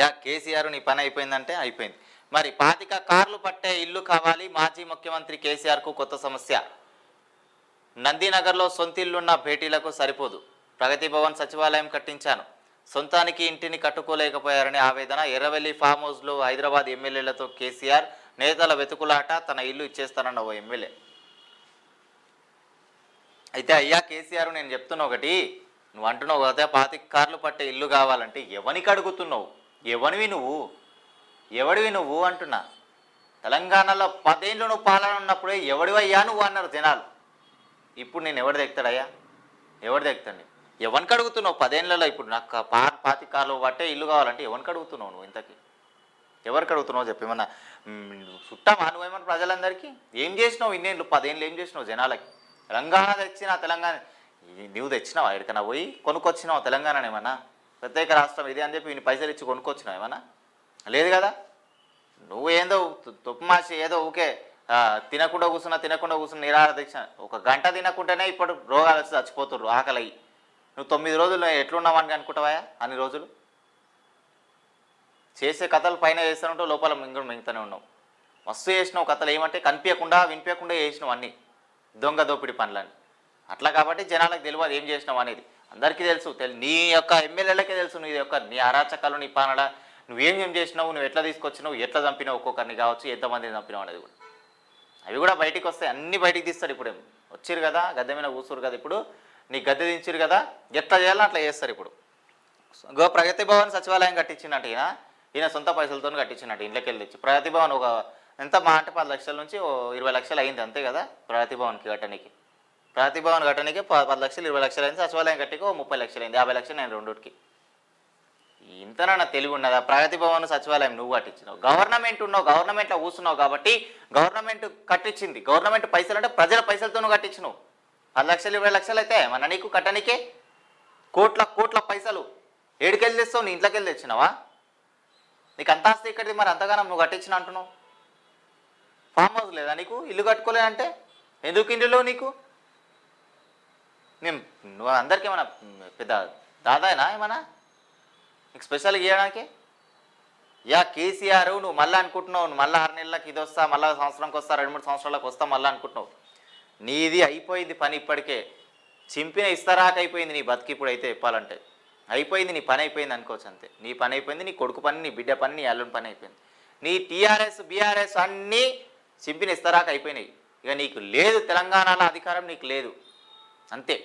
Yeah KCR నీ పని అయిపోయిందంటే అయిపోయింది. మరి పాతిక కార్లు పట్టే ఇల్లు కావాలి మాజీ ముఖ్యమంత్రి కేసీఆర్కు కొత్త సమస్య. నందినగర్లో సొంత ఇల్లున్న భేటీలకు సరిపోదు. ప్రగతి భవన్ సచివాలయం కట్టించాను. సొంతానికి ఇంటిని కట్టుకోలేకపోయారని ఆవేదన ఎర్రవెల్లి ఫామ్ హౌస్లో హైదరాబాద్ ఎమ్మెల్యేలతో కేసీఆర్ నేతల వెతుకులాట తన ఇల్లు ఇచ్చేస్తానన్న ఓ ఎమ్మెల్యే. అయితే అయ్యా కేసీఆర్ నేను చెప్తున్నా ఒకటి నువ్వు అంటున్నావు కదా పాతిక కార్లు పట్టే ఇల్లు కావాలంటే ఎవనికి అడుగుతున్నావు? ఎవనివి నువ్వు? ఎవడివి నువ్వు అంటున్నా. తెలంగాణలో పదేళ్ళు నువ్వు పాలన ఉన్నప్పుడే ఎవడివయ్యా నువ్వు అన్నారు జనాలు. ఇప్పుడు నేను ఎవడు దెక్తాడయ్యా ఎవడు తెగుతాడు? ఎవరికి అడుగుతున్నావు పదేళ్ళలో ఇప్పుడు నాకు పా పాతి కార్లు పట్టే ఇల్లు కావాలంటే ఎవరికి అడుగుతున్నావు నువ్వు ఇంతకి? ఎవరికి అడుగుతున్నావు చెప్పి ఏమన్నా? మ్, చుట్టామా నువ్వేమన్నా ప్రజలందరికీ? ఏం చేసినావు ఇన్నేళ్ళు పదేళ్ళు ఏం చేసినావు జనాలకి? తెలంగాణ తెచ్చిన తెలంగాణ నువ్వు తెచ్చినావా? ఎక్కడికైనా పోయి కొనుక్కొచ్చినావు తెలంగాణ ఏమన్నా? ప్రత్యేక రాష్ట్రం ఇది అని చెప్పి ఈయన పైసలు ఇచ్చి కొనుక్కొచ్చినావు ఏమన్నా? లేదు కదా? నువ్వు ఏందో తుప్పమాసి ఏదో ఊకే తినకుండా కూర్చున్నా తినకుండా కూర్చున్న నిరాహార దీక్ష. ఒక గంట తినకుంటేనే ఇప్పుడు రోగాలు వచ్చి చచ్చిపోతుర్రు ఆకలి నువ్వు తొమ్మిది రోజులు ఎట్లున్నావని అనుకుంటావా అన్ని రోజులు? చేసే కథలు పైన చేస్తానంటూ లోపల మింగు మింగుతూనే ఉన్నావు. మస్తు చేసినావు కథలు. ఏమంటే కనిపించకుండా వినిపించకుండా చేసినావు అన్నీ. దొంగ దోపిడి పనులని అట్లా కాబట్టి జనాలకు తెలియదు ఏం చేసినావు అనేది. అందరికీ తెలుసు నీ యొక్క ఎమ్మెల్యేలకే తెలుసు నీ యొక్క నీ అరాచకాలు నీ పానడ నువ్వేం ఏం చేసినావు నువ్వు ఎట్లా తీసుకొచ్చినావు ఎట్లా చంపినావు ఒక్కొక్కరిని కావచ్చు ఎంతమందిని చంపినావు అనేది కూడా. అవి కూడా బయటికి వస్తాయి అన్ని బయటికి తీస్తాడు ఇప్పుడు. వచ్చిరు కదా గద్దె మీద కూర్చురు కదా ఇప్పుడు. నీ గద్దె దించిరు కదా ఎట్లా చేయాలో అట్లా చేస్తారు ఇప్పుడు. గో ప్రగతి భవన్ సచివాలయం కట్టించినట్టు ఈయన. ఈయన సొంత పైసలతో కట్టించినట్టు ఇంట్లోకి వెళ్ళి తెచ్చి. ప్రగతి భవన్ ఒక ఎంత మా అంటే పది లక్షల నుంచి ఓ ఇరవై లక్షలు అయింది అంతే కదా ప్రగతి భవన్కి కట్టడానికి ప్రతిభవన్ కట్టడానికి పది లక్షలు ఇరవై లక్షలు అయింది సచివాలయం కట్టికి ఓ ముప్పై లక్షలు అయింది యాభై లక్షలు నేను రెండుకి ఇంతనా తెలివి ఉన్నదా? ప్రగతిభవన్ సచివాలయం నువ్వు కట్టించినావు గవర్నమెంట్ ఉన్నావు గవర్నమెంట్లో కూర్చున్నావు కాబట్టి గవర్నమెంట్ కట్టించింది. గవర్నమెంట్ పైసలు అంటే ప్రజల పైసలతో నువ్వు కట్టించినావు. పది లక్షలు ఇరవై లక్షలు అయితే మన నీకు కట్టనికే? కోట్ల కోట్ల పైసలు. ఏడుకెళ్ళి తెస్తావు నీ ఇంట్లోకి వెళ్ళి తెచ్చినావా? నీకు అంత ఆస్తి ఇక్కడిది మరి అంతగానం నువ్వు కట్టించిన అంటున్నావు. ఫామ్ హౌస్ లేదా నీకు? ఇల్లు కట్టుకోలేదంటే? ఎందుకు ఇంటిలో నీకు? నేను నువ్వు అందరికీ ఏమైనా పెద్ద దాదానా ఏమన్నా? నీకు స్పెషల్గా ఇవ్వడానికి యా కేసీఆర్ నువ్వు మళ్ళీ అనుకుంటున్నావు నువ్వు మళ్ళీ ఆరు నెలలకు ఇది వస్తా మళ్ళీ సంవత్సరంకి వస్తా రెండు మూడు సంవత్సరాలకు వస్తా మళ్ళీ అనుకుంటున్నావు. నీది అయిపోయింది పని ఇప్పటికే. చింపిన ఇస్తరాక అయిపోయింది నీ బతికి ఇప్పుడు అయితే చెప్పాలంటే. అయిపోయింది నీ పని అయిపోయింది అనుకోవచ్చు అంతే. నీ పని అయిపోయింది నీ కొడుకు పని నీ బిడ్డ పని నీ అల్లుని పని అయిపోయింది. నీ టీఆర్ఎస్ బీఆర్ఎస్ అన్నీ చింపిన ఇస్తారాక అయిపోయినాయి. ఇక నీకు లేదు తెలంగాణలో అధికారం నీకు లేదు. అంతే.